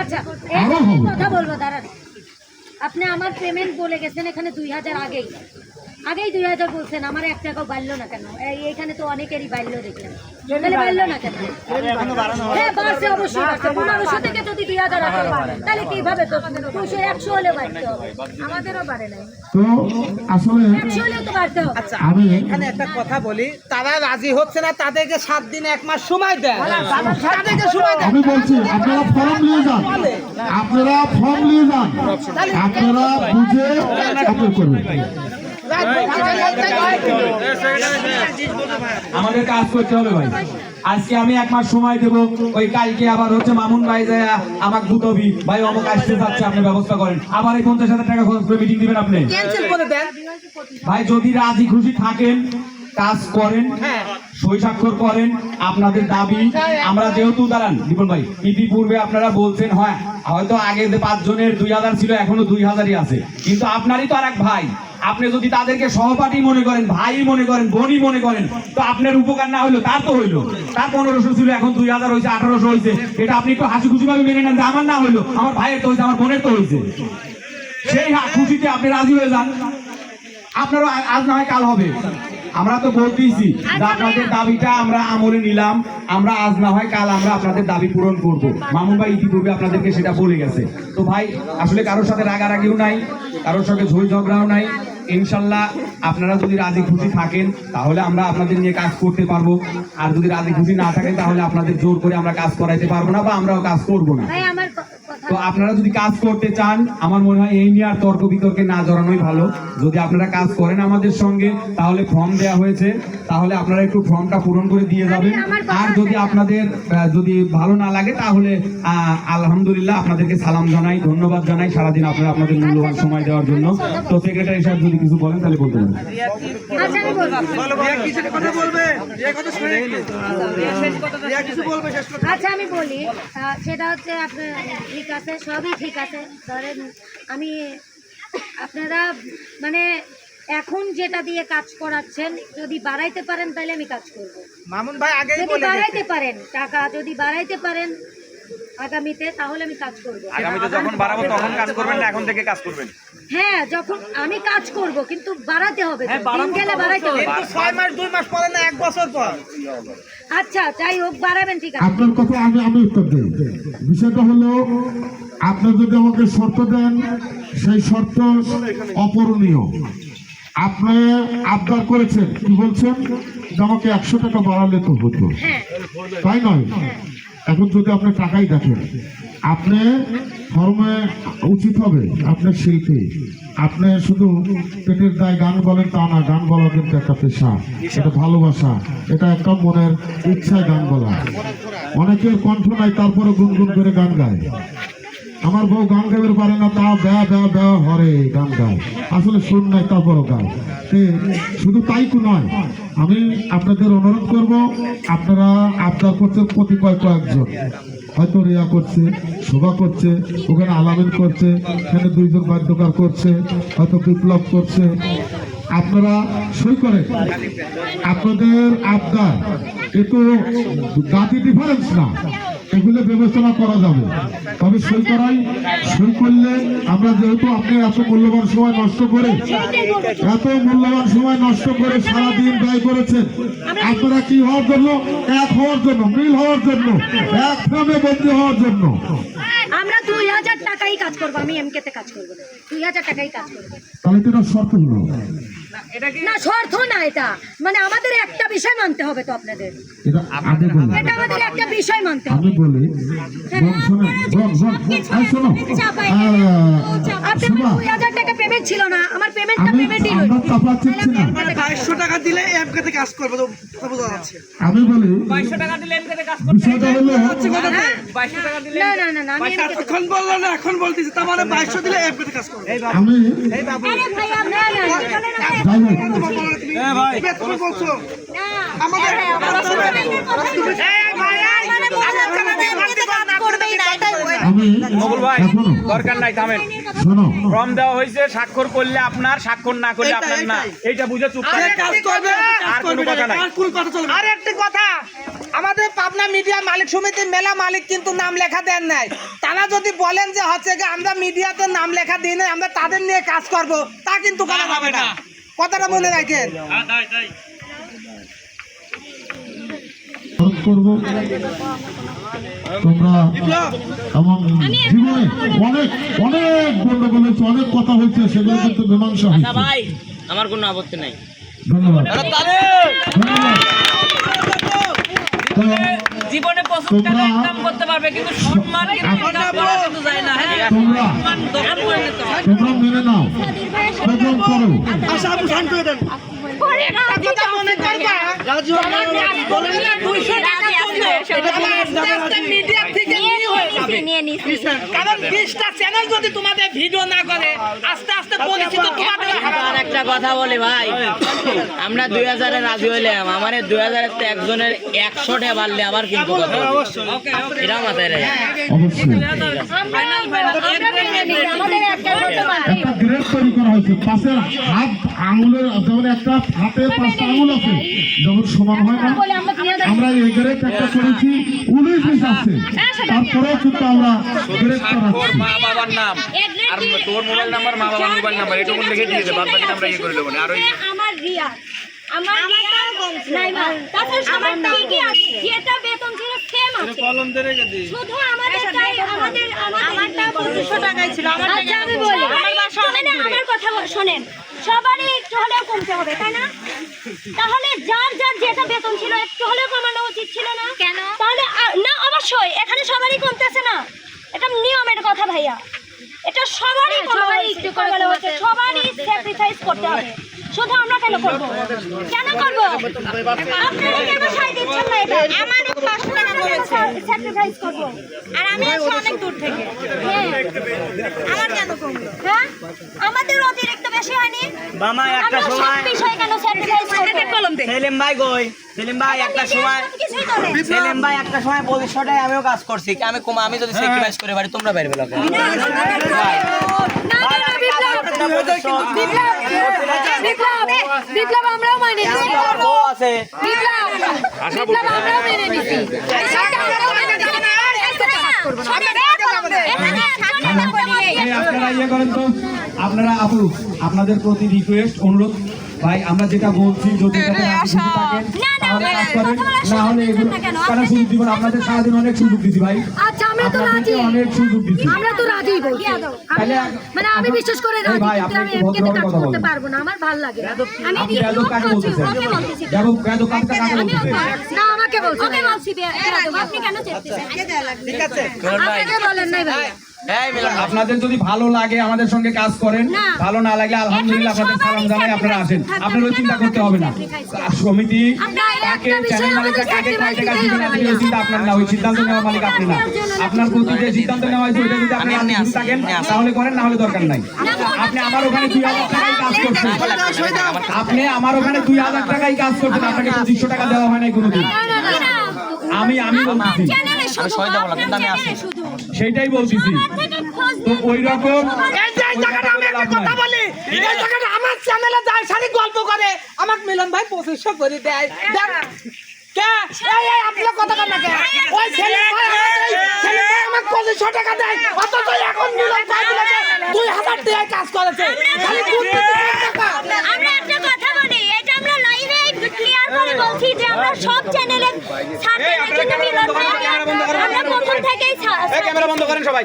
আচ্ছা আরও এই হবে। কথা বলব? দাঁড়ান। আপনি আমার পেমেন্ট বলে গেছেন এখানে দুই হাজার আগেই। আগেই দুই হাজার বলছেন আমার এক টাকাও বাড়লো না কেন? এই- এখানে তো অনেকেরই বাড়লো দেখলেন। তাহলে বাড়লো না কেন? হ্যাঁ বাড়ছে অবশ্যই বাড়ছে। পনেরোশো থেকে যদি দুই হাজার আসে তাহলে কীভাবে তো? দুশো একশো হলে বাড়তে। হবে আমাদেরও বাড়ে নাই। তো আসলে একশো হলেও তো বাড়তে। হবে আচ্ছা আমি এখানে একটা কথা বলি। তারা রাজি হচ্ছে না তাদেরকে সাত দিন এক মাস সময় দেন তাদেরকে সময় দেন আমি বলছি আপনারা ফর্ম নিয়ে যান। আপনারা ফর্ম নিয়ে যান। আপনারা বুঝে আপলোড করবেন আমাদের কাজ করতে হবে ভাই। আজকে আমি এক মাস সময় দেব ওই কালকে আবার হচ্ছে মামুন ভাই যায় আমাকে দুতবি ভাই অমুক আসতে যাচ্ছে আপনি ব্যবস্থা করেন। আবার এই পঞ্চাশ হাজার টাকা খরচ করে মিটিং দিবেন আপনি? ভাই যদি রাজি খুশি থাকেন কাজ করেন। সই স্বাক্ষর করেন আপনাদের দাবি আমরা যেহেতু দাঁড়ান দীপন ভাই ইতিপূর্বে আপনারা বলছেন হ্যাঁ হয়তো আগে যে পাঁচজনের দুই হাজার ছিল এখনও দুই হাজারই আছে। কিন্তু আপনারই তো আর এক ভাই। আপনি যদি তাদেরকে সহপাঠী মনে করেন, ভাই মনে করেন বনি মনে করেন, তো আপনার উপকার না হলো তার তো হইল। তার পনেরোশো ছিল, এখন দুই হাজার হয়েছে আঠারোশো হয়েছে এটা আপনি একটু হাসি খুশি ভাবে মেনে নেন যে আমার না হইল, আমার ভাইয়ের তো হয়েছে আমার বোনের তো হয়েছে সেই খুশিতে আপনি রাজি হয়ে যান। আপনারও আজ না হয় কাল হবে। আমরা তো ভোট দিয়েছি যে আপনাদের দাবিটা আমরা আমলে নিলাম। আমরা আজ না হয় কাল আমরা আপনাদের দাবি পূরণ করব। মামুন ভাই ইতিপূর্বে আপনাদেরকে সেটা বলে গেছে। তো ভাই আসলে কারোর সাথে রাগারাগিও নাই কারোর সাথে ঝই ঝগড়াও নাই। ইনশাল্লাহ আপনারা যদি রাজি খুশি থাকেন তাহলে আমরা আপনাদের নিয়ে কাজ করতে পারব। আর যদি রাজি খুশি না থাকেন তাহলে আপনাদের জোর করে আমরা কাজ করাইতে পারব না বা আমরাও কাজ করব না। তো আপনারা যদি কাজ করতে চান আমার মনে হয় এই নিয়ে আর তর্ক বিতর্কে না জড়ানোই ভালো। যদি আপনারা কাজ করেন আমাদের সঙ্গে তাহলে ফর্ম দেয়া হয়েছে। তাহলে আপনারা একটু ফর্মটা পূরণ করে দিয়ে যাবেন। আর যদি আপনাদের যদি ভালো না লাগে তাহলে আলহামদুলিল্লাহ আপনাদেরকে সালাম জানাই ধন্যবাদ জানাই সারাদিন আপনারা আপনাদের মূল্যবান সময় দেওয়ার জন্য। তো সেক্রেটারি সাহেব যদি কিছু বলেন তাহলে বলতে পারেন। আচ্ছা আমি বলব? কথা বলবে? রিয়া কথা শুনে রিয়া কিছু বলবে শেষ কথা? আচ্ছা আমি বলি সেটা হচ্ছে আপনার আছে সবই ঠিক আছে। ধরেন আমি আপনারা মানে এখন যেটা দিয়ে কাজ করাচ্ছেন যদি বাড়াইতে পারেন তাহলে আমি কাজ করব। মামুন ভাই আগে যদি বাড়াইতে পারেন টাকা যদি বাড়াইতে পারেন আগামীতে তাহলে আমি কাজ করব। আগামীতে যখন বাড়াবো তখন কাজ করবেন না এখন থেকে কাজ করবেন। হ্যাঁ যখন আমি কাজ করব কিন্তু বাড়াতে হবে দিন গেলে বাড়াইতে হবে। কিন্তু ছয় মাস দুই মাস পরে না এক বছর পর। আচ্ছা যাই হোক বাড়াবেন ঠিক আছে। আপনার কথা আমি আমি উত্তর দিই। বিষয়টা হলো আপনি যদি আমাকে শর্ত দেন সেই শর্ত অপূরণীয়। আপনি আবদার করেছেন। কি বলছেন? যে আমাকে একশো টাকা বাড়ালে তো হতো। হ্যাঁ। তাই নয়? এখন যদি আপনার টাকাই দেখেন, আপনি ধর্মে উচিত হবে আপনার শিল্পী। আপনি শুধু পেটের দায় গান বলেন তা না, গান বলা কিন্তু একটা পেশা, এটা ভালোবাসা, এটা একটা মনের ইচ্ছায় গান বলা। অনেকের কণ্ঠ নাই তারপরে গুনগুন করে গান গায়। আমার বউ গান গাইতে পারে না তা ব্যা ব্যা ব্যা, হরে গান গায়। আসলে শুন নাই, তারপরও গায়। শুধু তাই তো নয়, আমি আপনাদের অনুরোধ করব, আপনারা আবদার করছেন কতিপয় কয়েকজন। হয়তো রিয়া করছে, শোভা করছে, ওখানে আলামিন করছে, এখানে দুইজন বাদ্যকার করছে, হয়তো বিপ্লব করছে। আপনারা সই করেন। আপনাদের আবদার, এ তো জাতি ডিফারেন্স না। এগুলো বিবেচনা করা যাবে। তবে সই করাই, সই করলে আমরা যেহেতু আপনি এত মূল্যবান সময় নষ্ট করে, এত মূল্যবান সময় নষ্ট করে সারাদিন ব্যয় করেছেন, আপনারা কি হওয়ার জন্য? এক হওয়ার জন্য, মিল হওয়ার জন্য, এক ফ্রামে বন্দী হওয়ার জন্য। আমরা হাজার টাকাই কাজ করব আমি এমকে তে কাজ করব। না। দুই হাজার টাকাই কাজ করব। তাহলে তো এটা শর্ত হলো। না শর্ত না এটা। মানে আমাদের একটা বিষয় মানতে হবে তো আপনাদের। এটা বলি আমাদের একটা বিষয় মানতে হবে। আমি বলি। আপনার দুই হাজার টাকা পেমেন্ট ছিল না। আমার পেমেন্টটা পেমেন্টই বাইশশো টাকা দিলে এমকেতে কাজ করবে তো কথা বোঝা যাচ্ছে আমি বলি বিষয়টা হলো না না না না আমি এমকে তে- এখন বলল না এখন বলতেছি তার মানে বাইশশো দিলে এমকেতে কাজ করো তুমি বলছো আমাদের বললাম। যে আমাদের এমকে তে কাজ করবেই না, এটাই বললাম। আমি এখনও দরকার নাই থামেন ফর্ম দেওয়া হয়েছে স্বাক্ষর করলে আপনার স্বাক্ষর না করলে আপনার না। এইটা বুঝে চুপ আর কোনো কথা নাই। আর একটি কথা আমাদের পাবনা মিডিয়া মালিক সমিতির মেলা মালিক কিন্তু নাম লেখা দেন নাই। তারা যদি বলেন যে হচ্ছে যে আমরা মিডিয়াতে নাম লেখা দিই নাই আমরা তাদের নিয়ে কাজ করব তা কিন্তু করা না। কথাটা মনে রাখেন খরচ করব। তোমরা এমন জীবনে অনেক অনেক গন্ডগোল হয়েছে অনেক কথা হয়েছে সেগুলো কিন্তু মীমাংসা হয়েছে। ভাই আমার কোনো আপত্তি নাই। ধন্যবাদ। ধন্যবাদ। জীবনে টাকা ইনকাম করতে পারবে কিন্তু সম্মান কিন্তু যায় না হ্যাঁ? তোমরা সম্মান দখল করে নিতে হয় তোমরা মেনে নাও প্রোগ্রাম করো কথা মনে করবা? মিডিয়া থেকে নিয়ে হয়ে কারণ বিশটা চ্যানেল যদি তোমাদের ভিডিও না করে আস্তে আস্তে পরিচিত তোমাদের আর একটা কথা বলি ভাই। আমরা দুই হাজারে রাজি হইলাম। আমার দুই হাজারের তো একজনের একশো টাকা বাড়লে আবার কিন্তু। এটাও মাথায় অবশ্যই। একটা কথা মানতে একটা গ্রেড তৈরি করা হয়েছে। পাশের হাত আঙুলের যেমন একটা হাতে পাঁচটা আঙুল আছে যেমন সমান হয় না। আমরা দুই হাজার আমরা এই গ্রেড একটা করেছি উনিশ পিস আছে তারপরেও কিন্তু আমরা তোর মা বাবার নাম। আর তোর মোবাইল নাম্বার মা বাবার মোবাইল নাম্বার এটুকু লিখে দিয়ে দে বাকি আমরা ইয়ে করে দেবো না। আর ওই আমার রিয়া। আমার শুধু আমাদের তাই আমাদের পঁচিশশো টাকায় ছিল আমার আচ্ছা, আমি বলি। আমার বাসা অনেক আমার কথা শোনেন। সবারই একটু হলেও কমতে হবে তাই না? তাহলে যার যার যেটা বেতন ছিল একটু হলেও কমানো উচিত ছিল না? কেন? তাহলে না অবশ্যই এখানে সবারই কমতেছে না। এটা নিয়মের কথা ভাইয়া। এটা সবারই কমানো সবারই স্যাক্রিফাইস করতে হবে। শুধু আমরা কেন করব? কেন করব? আপনারা কেন সাই দিচ্ছেন না এটা? আমার পাঁচশো টাকা স্যাক্রিফাইস করব? আর আমি আসছি অনেক দূর থেকে। হ্যাঁ। আমার কেন কমবে হ্যাঁ? আমাদের অতিরিক্ত বেশি হয়নি মামা একটা সময়। বিষয়ে কেন স্যাক্রিফাইস সেলিম ভাই কই? সেলিম ভাই একটা সময় সেলিম ভাই একটা সময় পঁচিশশো টাকায় আমিও কাজ করছি। আমি কমা আমি যদি স্যাক্রিফাইস করে পারি তোমরা বিপ্লব। আমরাও মানে আছে। বিপ্লব আমরাও মেনে নিছি। আপনারা ইয়ে করেন তো আপনারা আপু আপনাদের প্রতি রিকোয়েস্ট অনুরোধ। ভাই আমরা যেটা বলছি যদি কাজ করেন। না হলে এগুলো কারণ সুযোগ দিব আপনাদের সারাদিন অনেক সুযোগ দিছি ভাই। আচ্ছা আমরা তো রাজি। অনেক সুযোগ দিছি। আমরা তো রাজি বলছি। মানে আমি বিশেষ করে রাজি ভাই, আপনি আমি একটু ভদ্রভাবে কথা বলুন। পারব না আমার ভালো লাগে। আমি কাকে বলতেছেন কাকে কাকে বলতেছেন না আমাকে বলছেন ওকে আপনি কেন চেপতেছেন ঠিক আছে আপনাকে বলেন নাই ভাই আপনাদের যদি ভালো লাগে আমাদের সঙ্গে কাজ করেন ভালো না লাগলে আলহামদুলিল্লাহ আপনাদের সালাম জানাই আপনারা আসেন আপনার চিন্তা করতে হবে না সমিতি আপনার কাকে চ্যানেল মালিকরা কাকে কয় টাকা দিবেন আপনি ওই চিন্তা আপনার না ওই সিদ্ধান্ত নেওয়া মালিক আপনি না আপনার প্রতি যে সিদ্ধান্ত নেওয়া হয়েছে ওইটা যদি আপনি আপনি থাকেন তাহলে করেন না হলে দরকার নাই আপনি আমার ওখানে দুই হাজার টাকায় কাজ করছেন আপনি আমার ওখানে দুই হাজার টাকায় কাজ করছেন আপনাকে পঁচিশশো টাকা দেওয়া হয় নাই কোনোদিন আমি আমি শুধু সেইটাই বলতেছি। তো ওই রকম এই যে জায়গাটা আমি একটা কথা বলি। এই জায়গাটা আমার চ্যানেলে যায় সারি গল্প করে। আমাকে মিলন ভাই পঁচিশশো করে দেয়। দেখ কে? এই এই আপনার কথা কেন কে? ওই ছেলে ভাই ছেলে ভাই পঁচিশশো টাকা দেয়। অথচ এখন মিলন ভাই দুই হাজার টাকায় কাজ করেছে খালি দুর্নীতি করে টাকা। আমরা একটা কথা বলি এটা আমরা লাইভে ক্লিয়ার করে বলছি যে আমরা সব চ্যানেলে ছাড়তে নাকি মিলন ভাই আমরা প্রথম থেকেই ক্যামেরা বন্ধ করেন সবাই।